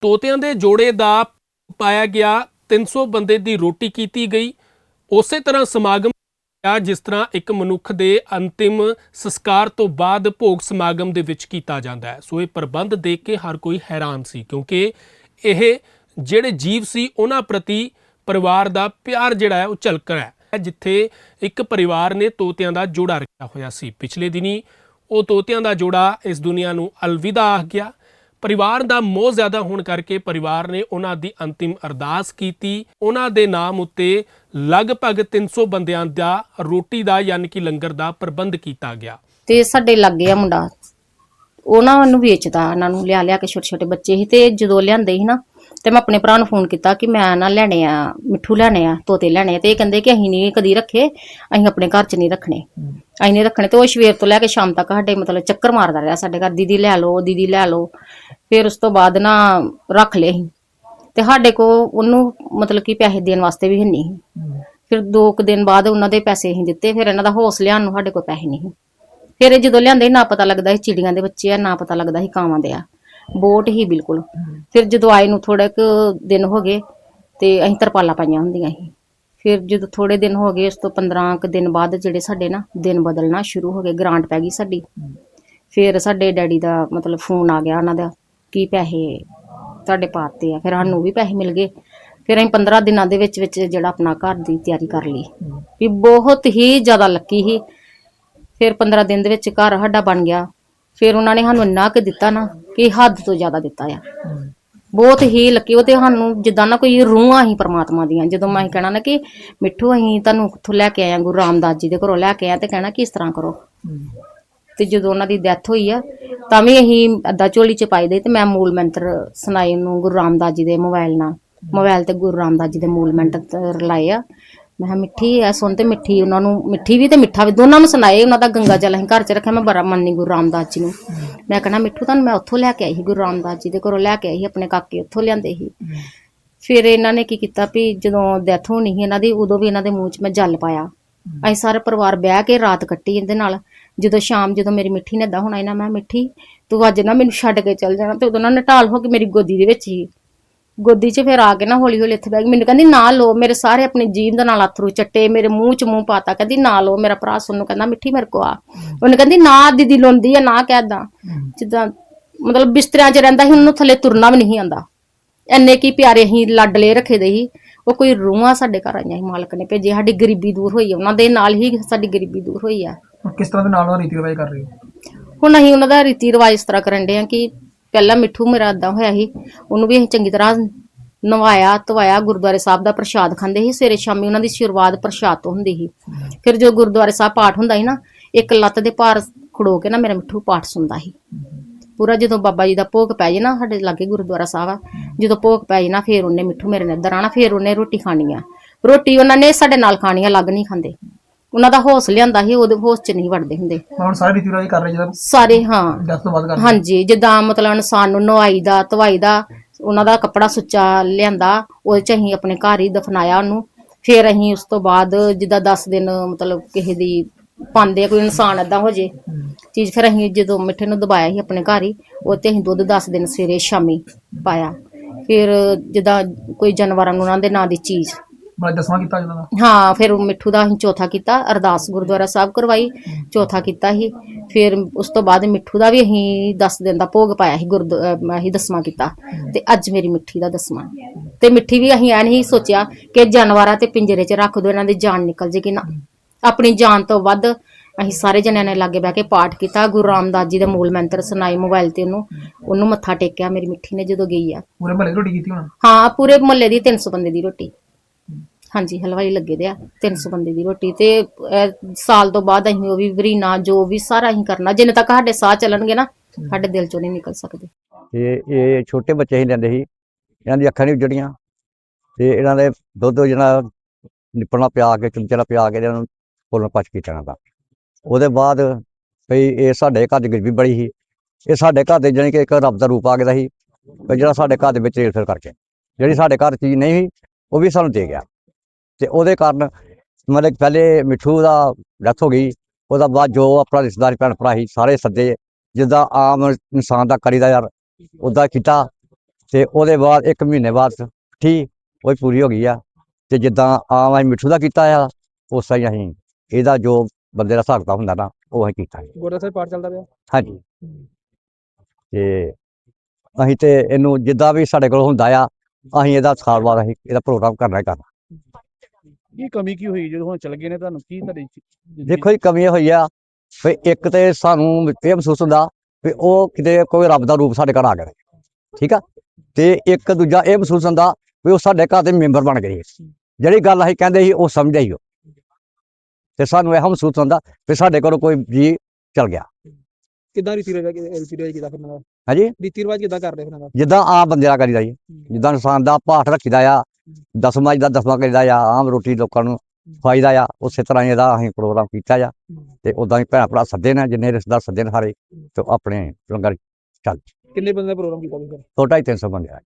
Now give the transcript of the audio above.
ਤੋਤਿਆਂ ਦੇ ਜੋੜੇ ਦਾ ਪਾਇਆ ਗਿਆ 300 ਬੰਦੇ ਦੀ ਰੋਟੀ ਕੀਤੀ ਗਈ। ਉਸੇ ਤਰ੍ਹਾਂ ਸਮਾਗਮ ਆ ਜਿਸ ਤਰ੍ਹਾਂ ਇੱਕ ਮਨੁੱਖ ਦੇ ਅੰਤਿਮ ਸੰਸਕਾਰ ਤੋਂ ਬਾਅਦ ਭੋਗ ਸਮਾਗਮ ਦੇ ਵਿੱਚ ਕੀਤਾ ਜਾਂਦਾ ਹੈ। ਸੋ ਇਹ ਪ੍ਰਬੰਧ ਦੇਖ ਕੇ ਹਰ ਕੋਈ ਹੈਰਾਨ ਸੀ, ਕਿਉਂਕਿ ਇਹ ਜਿਹੜੇ ਜੀਵ ਸੀ, ਉਹਨਾਂ ਪ੍ਰਤੀ ਪਰਿਵਾਰ ਦਾ ਪਿਆਰ ਜਿਹੜਾ ਹੈ, ਉਹ ਝਲਕ ਰਿਹਾ ਹੈ, ਜਿੱਥੇ ਇੱਕ ਪਰਿਵਾਰ ਨੇ ਤੋਤਿਆਂ ਦਾ ਜੋੜਾ ਰੱਖਿਆ ਹੋਇਆ ਸੀ। ਪਿਛਲੇ ਦਿਨੀ ਉਹ ਤੋਤਿਆਂ ਦਾ ਜੋੜਾ ਇਸ ਦੁਨੀਆ ਨੂੰ ਅਲਵਿਦਾ ਆਖ ਗਿਆ। ਪਰਿਵਾਰ ਦਾ ਮੋਹ ਜ਼ਿਆਦਾ ਹੋਣ ਕਰਕੇ ਪਰਿਵਾਰ ਨੇ ਉਹਨਾਂ ਦੀ ਅੰਤਿਮ ਅਰਦਾਸ ਕੀਤੀ। ਉਹਨਾਂ ਦੇ ਨਾਮ ਉੱਤੇ ਲਗਭਗ 300 ਬੰਦਿਆਂ ਦਾ ਰੋਟੀ ਦਾ ਯਾਨੀ ਕਿ ਲੰਗਰ ਦਾ ਪ੍ਰਬੰਧ ਕੀਤਾ ਗਿਆ। ਤੇ ਸਾਡੇ ਲੱਗੇ ਆ ਮੁੰਡਾ। ਉਹਨਾਂ ਨੂੰ ਵੇਚਦਾ, ਉਹਨਾਂ ਨੂੰ ਲਿਆ ਲਿਆ ਕੇ ਛੋਟੇ ਛੋਟੇ ਬੱਚੇ ਸੀ ਤੇ ਜਦੋਂ ਲਿਆਂਦੇ ਸੀ ਨਾ ਤੇ ਮੈਂ ਆਪਣੇ ਭਰਾ ਨੂੰ ਫੋਨ ਕੀਤਾ ਕਿ ਮੈਂ ਨਾ ਲੈਣੇ ਆ, ਮਿੱਠੂ ਲੈਣੇ ਆ, ਤੋਤੇ ਲੈਣੇ ਆ, ਤੇ ਇਹ ਕਹਿੰਦੇ ਕਿ ਅਸੀਂ ਨਹੀਂ ਕਦੀ ਰੱਖੇ, ਅਸੀਂ ਆਪਣੇ ਘਰ 'ਚ ਨਹੀਂ ਰੱਖਣੇ। ਅਸੀਂ ਨਹੀਂ ਰੱਖਣੇ ਤੇ ਉਹ ਸਵੇਰ ਤੋਂ ਲੈ ਕੇ ਸ਼ਾਮ ਤੱਕ ਸਾਡੇ ਮਤਲਬ ਚੱਕਰ ਮਾਰਦਾ ਰਿਹਾ, ਸਾਡੇ ਘਰ ਦੀਦੀ ਲੈ ਲਓ, ਦੀਦੀ ਲੈ ਲਓ, ਫਿਰ ਉਸ ਤੋਂ ਬਾਅਦ ਨਾ ਰੱਖ ਲਏ ਅਸੀਂ। ਤੇ ਸਾਡੇ ਕੋ ਉਹਨੂੰ ਮਤਲਬ ਕਿ ਪੈਸੇ ਦੇਣ ਵਾਸਤੇ ਵੀ ਨਹੀਂ ਸੀ। ਫਿਰ ਦੋ ਕੁ ਦਿਨ ਬਾਅਦ ਉਹਨਾਂ ਦੇ ਪੈਸੇ ਅਸੀਂ ਦਿੱਤੇ, ਫਿਰ ਇਹਨਾਂ ਦਾ ਹੌਸ ਲਿਆਉਣ ਨੂੰ ਸਾਡੇ ਕੋਲ ਪੈਸੇ ਨਹੀਂ ਸੀ। ਫਿਰ ਇਹ ਜਦੋਂ ਲਿਆਂਦੇ ਨਾ ਪਤਾ ਲੱਗਦਾ ਸੀ ਚਿੜੀਆਂ ਦੇ ਬੱਚੇ ਆ, ਨਾ ਪਤਾ ਲੱਗਦਾ ਸੀ ਕਾਵਾਂ ਦੇ ਆ। ਬੋਟ ਹੀ ਬਿਲਕੁਲ। ਫਿਰ ਜਦੋਂ ਆਏ ਨੂੰ ਥੋੜੇ ਕੁ ਦਿਨ ਹੋ ਗਏ ਤੇ ਅਸੀਂ ਤਰਪਾਲਾਂ ਪਾਈਆਂ ਹੁੰਦੀਆਂ ਸੀ। ਫਿਰ ਜਦੋਂ ਥੋੜੇ ਦਿਨ ਹੋ ਗਏ ਉਸ ਤੋਂ 15 ਕੁ ਦਿਨ ਬਾਅਦ ਜਿਹੜੇ ਸਾਡੇ ਨਾ ਦਿਨ ਬਦਲਣਾ ਸ਼ੁਰੂ ਹੋ ਗਏ ਗ੍ਰਾਂਟ ਪੈ ਗਈ ਸਾਡੀ। ਫਿਰ ਸਾਡੇ ਡੈਡੀ ਦਾ ਮਤਲਬ ਫੋਨ ਆ ਗਿਆ ਉਹਨਾਂ ਦਾ ਕੀ ਪੈਸੇ ਤੁਹਾਡੇ ਪਾਤੇ ਆ ਫਿਰ ਸਾਨੂੰ ਵੀ ਪੈਸੇ ਮਿਲ ਗਏ। ਫਿਰ ਅਸੀਂ 15 ਦਿਨਾਂ ਦੇ ਵਿੱਚ ਵਿੱਚ ਜਿਹੜਾ ਆਪਣਾ ਘਰ ਦੀ ਤਿਆਰੀ ਕਰ ਲਈ। ਵੀ ਬਹੁਤ ਹੀ ਜ਼ਿਆਦਾ ਲੱਕੀ ਸੀ। ਫਿਰ 15 ਦਿਨ ਦੇ ਵਿੱਚ ਘਰ ਸਾਡਾ ਬਣ ਗਿਆ। ਫਿਰ ਉਹਨਾਂ ਨੇ ਸਾਨੂੰ ਇੰਨਾ ਕੁ ਦਿੱਤਾ ਨਾ ਕਿ ਹੱਦ ਤੋਂ ਜ਼ਿਆਦਾ ਦਿੱਤਾ ਆ। ਬਹੁਤ ਹੀ ਲੱਕੀ, ਉਹ ਤੇ ਸਾਨੂੰ ਜਿੱਦਾਂ ਨਾ ਕੋਈ ਰੂਹਾਂ ਹੀ ਪ੍ਰਮਾਤਮਾ ਦੀਆਂ, ਜਦੋਂ ਮੈਂ ਕਹਿਣਾ ਨਾ ਕਿ ਮਿੱਠੂ, ਅਸੀਂ ਤੁਹਾਨੂੰ ਕਿੱਥੋਂ ਲੈ ਕੇ ਆਏ ਗੁਰੂ ਰਾਮਦਾਸ ਜੀ ਦੇ ਘਰੋਂ ਲੈ ਕੇ ਆਏ ਤੇ ਕਹਿਣਾ ਕਿ ਇਸ ਤਰ੍ਹਾਂ ਕਰੋ। ਤੇ ਜਦੋਂ ਉਹਨਾਂ ਦੀ ਡੈਥ ਹੋਈ ਆ, ਤਾਂ ਵੀ ਅਸੀਂ ਅੱਧਾ ਝੋਲੀ ਚ ਪਾਈ ਦੇ ਤੇ ਮੈਂ ਮੂਲ ਮੰਤਰ ਸੁਣਾਏ ਨੂੰ ਗੁਰੂ ਰਾਮਦਾਸ ਜੀ ਦੇ ਮੋਬਾਈਲ ਨਾਲ। ਮੋਬਾਈਲ ਤੇ ਗੁਰੂ ਰਾਮਦਾਸ ਜੀ ਦੇ ਮੂਲ ਮੰਤਰ ਲਾਏ ਆ। ਮੈਂ ਕਿਹਾ, ਮਿੱਠੀ ਐ, ਸੁਣ ਤੇ ਮਿੱਠੀ, ਉਹਨਾਂ ਨੂੰ ਮਿੱਠੀ ਵੀ ਤੇ ਮਿੱਠਾ ਵੀ, ਦੋਨਾਂ ਨੂੰ ਸੁਣਾਏ, ਉਹਨਾਂ ਦਾ ਗੰਗਾ ਜਲ ਅਸੀਂ ਘਰ ਚ ਰੱਖਿਆ, ਮੈਂ ਬੜਾ ਮੰਨੀ ਗੁਰੂ ਰਾਮਦਾਸ ਜੀ ਨੂੰ। ਮੈਂ ਕਹਣਾ ਮਿੱਠੂ ਤੁਹਾਨੂੰ ਮੈਂ ਉੱਥੋਂ ਲੈ ਕੇ ਆਈ ਸੀ ਗੁਰੂ ਰਾਮਦਾਸ ਜੀ ਦੇ ਘਰੋਂ ਲੈ ਕੇ ਆਈ ਸੀ ਆਪਣੇ ਕਾਕੇ ਉੱਥੋਂ ਲਿਆਂਦੇ ਸੀ। ਫਿਰ ਇਹਨਾਂ ਨੇ ਕੀ ਕੀਤਾ ਵੀ ਜਦੋਂ ਡੈਥ ਹੋਣੀ ਸੀ ਇਹਨਾਂ ਦੀ ਉਦੋਂ ਵੀ ਇਹਨਾਂ ਦੇ ਮੂੰਹ 'ਚ ਮੈਂ ਜਲ ਪਾਇਆ। ਅਸੀਂ ਸਾਰੇ ਪਰਿਵਾਰ ਬਹਿ ਕੇ ਰਾਤ ਕੱਟੀ ਇਹਦੇ ਨਾਲ। ਜਦੋਂ ਸ਼ਾਮ ਜਦੋਂ ਮੇਰੀ ਮਿੱਠੀ ਨੇ ਏਦਾਂ ਹੋਣਾ ਇਹਨਾਂ ਮੈਂ ਮਿੱਠੀ ਤੂੰ ਅੱਜ ਨਾ ਮੈਨੂੰ ਛੱਡ ਕੇ ਚੱਲ ਜਾਣਾ। ਤੇ ਉਦੋਂ ਨਾ ਨਟਾਲ ਹੋ ਕੇ ਮੇਰੀ ਗੋਦੀ ਦੇ ਵਿੱਚ ਹੀ ਗੋਦੀ 'ਚ ਫਿਰ ਆ ਕੇ ਨਾ ਹੌਲੀ ਹੌਲੀ ਇੱਥੇ ਬਹਿ ਗਈ। ਮੈਨੂੰ ਕਹਿੰਦੀ ਨਾ ਲੋ ਮੇਰੇ ਸਾਰੇ ਆਪਣੀ ਜੀਭ ਦੇ ਨਾਲ ਅਥਰੂ ਚੱਟੇ ਮੇਰੇ ਮੂੰਹ 'ਚ ਮੂੰਹ ਪਾਤਾ। ਕਹਿੰਦੀ ਨਾ ਲੋ ਮੇਰਾ ਭਰਾ ਸੁਣ ਨੂੰ ਕਹਿੰਦਾ ਮਿੱਠੀ ਮੇਰੇ ਕੋ ਆ। ਉਹਨੇ ਕਹਿੰਦੀ ਨਾ ਦੀਦੀ ਲੋਂਦੀ ਆ ਨਾ ਕਹਿਦਾ ਜਿੱਦਾਂ ਮਤਲਬ ਬਿਸਤਰਿਆਂ 'ਚ ਰਹਿੰਦਾ ਸੀ ਉਹਨੂੰ ਥੱਲੇ ਤੁਰਨਾ ਵੀ ਨਹੀਂ ਆਂਦਾ ਐਨੇ ਕੀ ਪਿਆਰੇ ਅਸੀਂ ਲਾਡਲੇ ਰੱਖੇ ਦੇ ਸੀ। ਉਹ ਕੋਈ ਰੂਹਾਂ ਸਾਡੇ ਘਰ ਆਈਆਂ ਸੀ ਮਾਲਕ ਨੇ ਭੇਜੇ ਸਾਡੀ ਗਰੀਬੀ ਦੂਰ ਹੋਈ ਆ। ਉਹਨਾਂ ਦੇ ਨਾਲ ਹੀ ਸਾਡੀ ਗਰੀਬੀ ਦੂਰ ਹੋਈ ਆ। ਕਿਸ ਤਰ੍ਹਾਂ ਦੇ ਨਾਲ ਉਹ ਰੀਤੀ ਰਿਵਾਜ ਕਰ ਰਹੇ ਹੋ? ਹੁਣ ਅਸੀਂ ਉਹਨਾਂ ਦਾ ਰੀਤੀ ਰਿਵਾਜ ਇਸ ਤਰ੍ਹਾਂ ਕਰਨ ਦੇ ਆ ਕਿ ਪਹਿਲਾਂ ਮਿੱਠੂ ਮੇਰਾ ਏਦਾਂ ਹੋਇਆ ਸੀ, ਉਹਨੂੰ ਵੀ ਅਸੀਂ ਚੰਗੀ ਤਰ੍ਹਾਂ ਨਵਾਇਆ, ਧਵਾਇਆ, ਗੁਰਦੁਆਰੇ ਸਾਹਿਬ ਦਾ ਪ੍ਰਸ਼ਾਦ ਖਾਂਦੇ ਸੀ, ਸਵੇਰੇ ਸ਼ਾਮੀ ਉਹਨਾਂ ਦੀ ਸ਼ੁਰੂਆਤ ਪ੍ਰਸ਼ਾਦ ਤੋਂ ਹੁੰਦੀ ਸੀ। ਫਿਰ ਜੋ ਗੁਰਦੁਆਰੇ ਸਾਹਿਬ ਪਾਠ ਹੁੰਦਾ ਸੀ ਨਾ, ਇੱਕ ਲੱਤ ਦੇ ਭਾਰ ਖੜੋ ਕੇ ਨਾ ਮੇਰਾ ਮਿੱਠੂ ਪਾਠ ਸੁਣਦਾ ਸੀ। ਪੂਰਾ ਜਦੋਂ ਬਾਬਾ ਜੀ ਦਾ ਭੋਗ ਪੈ ਜੇ ਨਾ ਸਾਡੇ ਲਾਗੇ ਗੁਰਦੁਆਰਾ ਸਾਹਿਬ ਆ, ਜਦੋਂ ਭੋਗ ਪੈ ਜੇ ਨਾ ਫਿਰ ਉਹਨੇ ਮਿੱਠੂ ਮੇਰੇ ਨੇ ਇੱਧਰ ਆਣਾ ਫਿਰ ਉਹਨੇ ਰੋਟੀ ਖਾਣੀ ਆ। ਰੋਟੀ ਉਹਨਾਂ ਨੇ ਸਾਡੇ ਨਾਲ ਖਾਣੀ ਆ ਲੱਗ ਨਹੀਂ ਖਾਂਦੇ। ਉਹਨਾਂ ਦਾ ਹੌਸ ਲਿਆਂਦਾ ਸੀ ਉਹਦੇ ਹੌਸ ਚ ਨਹੀਂ ਵੜਦੇ ਹੁੰਦੇ। ਹੁਣ ਸਾਰੇ ਰੀਤੀ ਰਿਵਾਜ ਕਰ ਰਹੇ ਜਦੋਂ ਸਾਰੇ ਹਾਂ। ਡੈਥ ਤੋਂ ਬਾਅਦ ਕਰ ਰਹੇ। ਹਾਂਜੀ ਜਿੱਦਾਂ ਮਤਲਬ ਇਨਸਾਨ ਨੂੰ ਨਵਾਈ ਦਾ ਧਵਾਈ ਦਾ ਉਹਨਾਂ ਦਾ ਕੱਪੜਾ ਸੁੱਚਾ ਲਿਆਂਦਾ ਉਹਦੇ ਚ ਅਸੀਂ ਆਪਣੇ ਘਰ ਹੀ ਦਫਨਾਇਆ ਉਹਨੂੰ। ਫਿਰ ਅਸੀਂ ਉਸ ਤੋਂ ਬਾਅਦ ਜਿੱਦਾਂ 10 ਦਿਨ ਮਤਲਬ ਕਿਸੇ ਦੀ ਪਾਉਂਦੇ ਆ ਕੋਈ ਇਨਸਾਨ ਏਦਾਂ ਹੋ ਜੇ ਚੀਜ਼ ਫਿਰ ਅਸੀਂ ਜਦੋਂ ਮਿੱਠੇ ਨੂੰ ਦਬਾਇਆ ਸੀ ਆਪਣੇ ਘਰ ਹੀ ਉਹ ਤੇ ਅਸੀਂ ਦੁੱਧ 10 ਦਿਨ ਸਵੇਰੇ ਸ਼ਾਮੀ ਪਾਇਆ। ਫਿਰ ਜਿੱਦਾਂ ਕੋਈ ਜਾਨਵਰਾਂ ਨੂੰ ਉਹਨਾਂ ਦੇ ਨਾਂ ਦੀ ਚੀਜ਼ ਬੜਾ ਦਸਵਾਂ ਕੀਤਾ ਇਹਨਾਂ ਦਾ। ਹਾਂ ਫਿਰ ਉਹ ਮਿੱਠੂ ਦਾ ਅਸੀਂ ਚੌਥਾ ਕੀਤਾ ਅਰਦਾਸ ਗੁਰਦੁਆਰਾ ਸਾਹਿਬ ਕਰਵਾਈ ਚੌਥਾ ਕੀਤਾ ਸੀ। ਫਿਰ ਉਸ ਤੋਂ ਬਾਅਦ ਮਿੱਠੂ ਦਾ ਵੀ ਅਸੀਂ 10 ਦਿਨ ਦਾ ਭੋਗ ਪਾਇਆ ਸੀ ਗੁਰਦ ਅਹ ਅਸੀਂ ਦਸਵਾਂ ਕੀਤਾ ਤੇ ਅੱਜ ਮੇਰੀ ਮਿੱਠੀ ਦਾ ਦਸਵਾਂ। ਤੇ ਮਿੱਠੀ ਵੀ ਅਸੀਂ ਐ ਨਹੀਂ ਸੋਚਿਆ ਕਿ ਜਾਨਵਰਾਂ ਤੇ ਪਿੰਜਰੇ 'ਚ ਰੱਖ ਦੋ ਇਹਨਾਂ ਦੀ ਜਾਨ ਨਿਕਲ ਜੇਗੀ ਨਾ। ਆਪਣੀ ਜਾਨ ਤੋਂ ਵੱਧ ਅਸੀਂ ਸਾਰੇ ਜਣਿਆਂ ਨੇ ਲਾਗੇ ਬਹਿ ਕੇ ਪਾਠ ਕੀਤਾ ਗੁਰੂ ਰਾਮਦਾਸ ਜੀ ਦੇ ਮੂਲ ਮੰਤਰ ਸੁਣਾਏ ਮੋਬਾਈਲ ਤੇ ਉਹਨੂੰ ਉਹਨੂੰ ਮੱਥਾ ਟੇਕਿਆ ਮੇਰੀ ਮਿੱਠੀ ਨੇ ਜਦੋਂ ਗਈ ਆ। ਪੂਰੇ ਮਹੱਲੇ ਰੋਟੀ ਕੀਤੀ ਹੁਣ? ਹਾਂ ਪੂਰੇ ਮੁਹੱਲੇ ਦੀ 300 ਬੰਦੇ ਦੀ ਰੋਟੀ। ਹਾਂਜੀ ਹਲਵਾਈ ਲੱਗੇ ਦੇ ਆ 300 ਬੰਦੇ ਦੀ ਰੋਟੀ ਤੇ ਅਹ, ਸਾਲ ਤੋਂ ਬਾਅਦ ਅਸੀਂ ਉਹ ਵੀ ਵਰੀਨਾ ਜੋ ਵੀ ਸਾਰਾ ਅਸੀਂ ਕਰਨਾ ਜਿੰਨੇ ਤੱਕ ਸਾਡੇ ਸਾਹ ਚੱਲਣਗੇ ਨਾ ਸਾਡੇ ਦਿਲ ਚੋਂ ਨਹੀਂ ਨਿਕਲ ਸਕਦੇ। ਤੇ ਇਹ ਛੋਟੇ ਬੱਚੇ ਹੀ ਲੈਂਦੇ ਸੀ ਇਹਨਾਂ ਦੀ ਅੱਖਾਂ ਨਹੀਂ ਉਜੜੀਆਂ ਤੇ ਇਹਨਾਂ ਦੇ ਦੁੱਧ ਜਿਹੜਾ ਨਿਪਣਾ ਪਿਆ ਕੇ ਚਮਚਾ ਪਿਆ ਕੇ ਇਹਨਾਂ ਨੂੰ ਫੁੱਲਣ ਪਚ ਕੀਤਾ ਇਹਨਾਂ ਉਹਦੇ ਬਾਅਦ ਭਈ ਇਹ ਸਾਡੇ ਘਰ ਦੀ ਗਰੀਬੀ ਬੜੀ ਸੀ ਇਹ ਸਾਡੇ ਘਰ ਦੇ ਜਾਣੀ ਕਿ ਇੱਕ ਰੱਬ ਦਾ ਰੂਪ ਆ ਗਿਆ ਸੀ ਜਿਹੜਾ ਸਾਡੇ ਘਰ ਦੇ ਵਿੱਚ ਰੇਲ ਫਿਰ ਕਰਕੇ ਜਿਹੜੀ ਸਾਡੇ ਘਰ ਚੀਜ਼ ਨਹੀਂ ਸੀ ਉਹ ਵੀ ਸਾਨੂੰ ਦੇ ਗਿਆ। ਤੇ ਉਹਦੇ ਕਾਰਨ ਮਤਲਬ ਪਹਿਲੇ ਮਿੱਠੂ ਦਾ ਡੈਥ ਹੋ ਗਈ ਉਹਦਾ ਬਾਅਦ ਜੋ ਆਪਣਾ ਰਿਸ਼ਤੇਦਾਰ ਭੈਣ ਭਰਾ ਸੀ ਸਾਰੇ ਸੱਦੇ ਜਿੱਦਾਂ ਆਮ ਇਨਸਾਨ ਦਾ ਕਰੀਦਾ ਯਾਰ ਉਦਾਂ ਕੀਤਾ ਤੇ ਉਹਦੇ ਬਾਅਦ ਇੱਕ ਮਹੀਨੇ ਬਾਅਦ ਠੀਕ ਉਹ ਪੂਰੀ ਹੋ ਗਈ ਆ ਤੇ ਜਿੱਦਾਂ ਆਮ ਅਸੀਂ ਮਿੱਠੂ ਦਾ ਕੀਤਾ ਆ ਉਸ ਹੀ ਅਸੀਂ ਇਹਦਾ ਜੋ ਬੰਦੇ ਦਾ ਹਿਸਾਬ ਹੁੰਦਾ ਨਾ ਉਹ ਅਸੀਂ ਕੀਤਾ। ਗੁਰਦਾ ਸਾਹਿਬ ਪਾਠ ਚੱਲਦਾ ਪਿਆ? ਹਾਂਜੀ। ਤੇ ਅਸੀਂ ਤੇ ਇਹਨੂੰ ਜਿੱਦਾਂ ਵੀ ਸਾਡੇ ਕੋਲ ਹੁੰਦਾ ਆ ਅਸੀਂ ਇਹਦਾ ਸਾਲ ਬਾਅਦ ਅਸੀਂ ਇਹਦਾ ਪ੍ਰੋਗਰਾਮ ਕਰਨਾ ਹੀ ਕਰਨਾ। ਕੀ ਕਮੀ ਕੀ ਹੋਈ ਜਦੋਂ ਹੁਣ ਚਲ ਗਏ ਨੇ ਤੁਹਾਨੂੰ? ਕੀ ਤੁਹਾਡੀ ਦੇਖੋ ਜੀ ਕਮੀ ਹੋਈ ਆ ਵੀ ਇੱਕ ਤੇ ਸਾਨੂੰ ਇਹ ਮਹਿਸੂਸ ਹੁੰਦਾ ਵੀ ਉਹ ਕਿਤੇ ਕੋਈ ਰੱਬ ਦਾ ਰੂਪ ਸਾਡੇ ਘਰ ਆ ਗਿਆ ਠੀਕ ਆ? ਤੇ ਇੱਕ ਦੂਜਾ ਇਹ ਮਹਿਸੂਸ ਹੁੰਦਾ ਵੀ ਉਹ ਸਾਡੇ ਘਰ ਦੇ ਮੈਂਬਰ ਬਣ ਗਏ ਜਿਹੜੀ ਗੱਲ ਅਸੀਂ ਕਹਿੰਦੇ ਸੀ ਉਹ ਸਮਝਦੇ ਹੀ ਉਹ। ਤੇ ਸਾਨੂੰ ਇਹ ਮਹਿਸੂਸ ਹੁੰਦਾ ਵੀ ਸਾਡੇ ਕੋਲ ਕੋਈ ਜੀ ਚਲ ਗਿਆ। ਕਿੱਦਾਂ ਰੀਤੀ ਰਿਵਾਜ ਰੀਤੀ ਰਿਵਾਜ ਕਿੱਦਾਂ ਫਿਰ ਨਾਲ ਹਾਂਜੀ? ਰੀਤੀ ਰਿਵਾਜ ਕਿੱਦਾਂ ਕਰਦੇ ਫਿਰ ਜਿੱਦਾਂ ਆਮ ਬੰਦੇ ਦਾ ਕਰੀਦਾ ਜੀ। ਜਿੱਦਾਂ ਇਨਸਾਨ ਦਾ ਪਾਠ ਰੱਖੀਦਾ ਆ ਦਸਵਾਂ ਦਾ ਦਸਵਾਂ ਕਰੀਦਾ ਆ ਆਮ ਰੋਟੀ ਲੋਕਾਂ ਨੂੰ ਖਵਾਈਦਾ ਆ ਉਸੇ ਤਰ੍ਹਾਂ ਹੀ ਇਹਦਾ ਅਸੀਂ ਪ੍ਰੋਗਰਾਮ ਕੀਤਾ ਆ। ਤੇ ਉਦਾਂ ਹੀ ਭੈਣ ਭਰਾ ਸੱਦੇ ਨੇ ਜਿੰਨੇ ਰਿਸ਼ਤੇਦਾਰ ਸੱਦੇ ਨੇ ਸਾਰੇ ਤੇ ਆਪਣੇ ਲੰਗਰ ਕਿੰਨੇ ਬੰਦੇ ਦਾ ਪ੍ਰੋਗਰਾਮ ਕੀਤਾ ਤੁਸੀਂ? ਦੋ ਢਾਈ ਤਿੰਨ ਸੌ ਬੰਦੇ ਆ